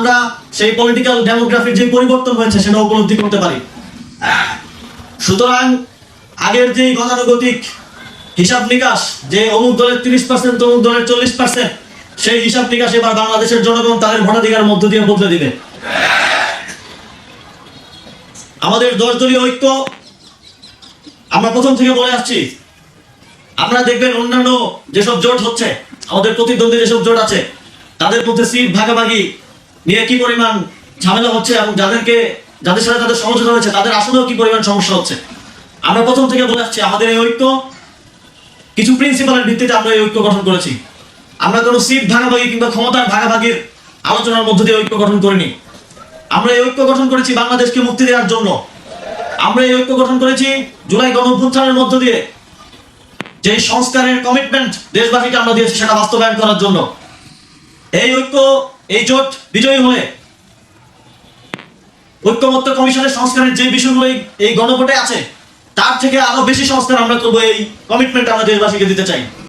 আমরা সেই পলিটিক্যাল ডেমোগ্রাফির যে পরিবর্তন হয়েছে সেটা উপলব্ধি করতে পারি। সুতরাং আগের যে গতানুগতিক হিসাব নিকাশ, যে অমুক দলের তিরিশ পার্সেন্ট অমুক দলের চল্লিশ পার্সেন্ট সেই হিসাব নিকাশ এবার বাংলাদেশের জনগণ তাদের ভোটাধিকার মধ্য দিয়ে বদলে দিবে। আমাদের দশ দলীয় ঐক্য, আমরা প্রথম থেকে বলে আসছি, আপনারা দেখবেন অন্যান্য যেসব জোট হচ্ছে, আমাদের প্রতিদ্বন্দ্বী যেসব জোট আছে, তাদের মধ্যে সিট ভাগাভাগি নিয়ে কি পরিমাণ ঝামেলা হচ্ছে এবং যাদেরকে, যাদের সাথে তাদের সমঝোতা হয়েছে, তাদের আসলেও কি পরিমাণ সমস্যা হচ্ছে? আমরা প্রথম থেকে বলে আসছি, আমাদের এই ঐক্য, কিছু প্রিন্সিপালের ভিত্তিতে আমরা এই ঐক্য গঠন করেছি। আমরা কোনো সিট ভাগাভাগি কিংবা ক্ষমতার ভাগাভাগির আলোচনার মধ্য দিয়ে ঐক্য গঠন করিনি। আমরা এই ঐক্য গঠন করেছি বাংলাদেশকে মুক্তি দেওয়ার জন্য। আমরা এই ঐক্য গঠন করেছি জুলাই গণ অভ্যুত্থানের মধ্য দিয়ে। যে সংস্কারের কমিটমেন্ট দেশবাসীকে আমরা দিয়েছি, সেটা বাস্তবায়ন করার জন্য। এই ঐক্য এই জোট বিজয়ী হয়ে ঐক্যমত্য কমিশনের সংস্কারের যে বিষয়গুলো এই- গণভোটে আছে, তার থেকে আরও বেশি সংস্কার আমরা করব এই কমিটমেন্ট আমরা দেশবাসীকে দিতে চাই।